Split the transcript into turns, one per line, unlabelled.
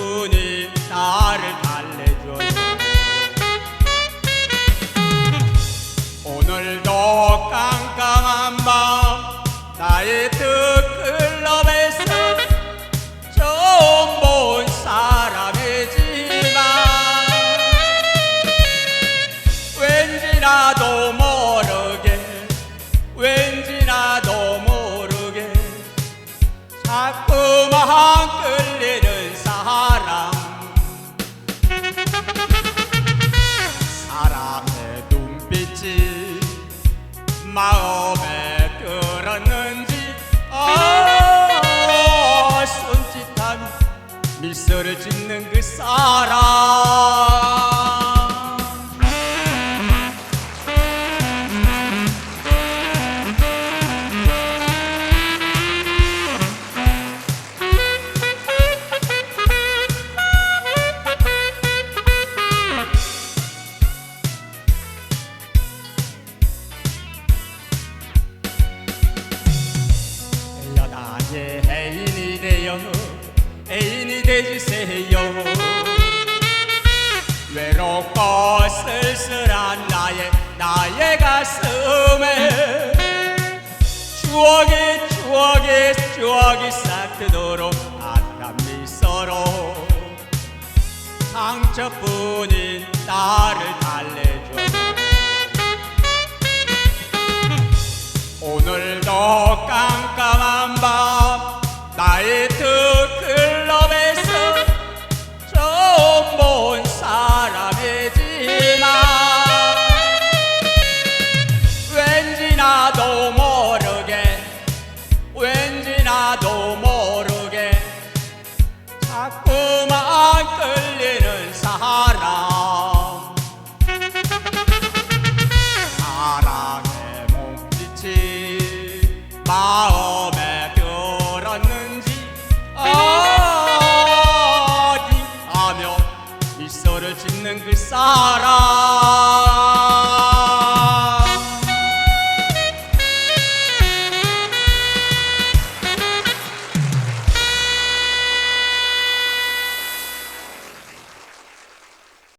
주님 나를 달래 줘. 오늘도 깜깜한 밤 나의 뜻클럽에서 처음 본 사람이지만 왠지 나도 모르게 왠지 나도 모르게 자꾸만 마음에 들었는지 아 손짓한 미소를 짓는 그 사람 여나의 애인이 되어 애인이 되주세요. 외롭고 쓸쓸한 나의 나의 가슴에 추억이 추억이 추억이 싹트도록 아름다운 미소로 상처뿐인 나를 my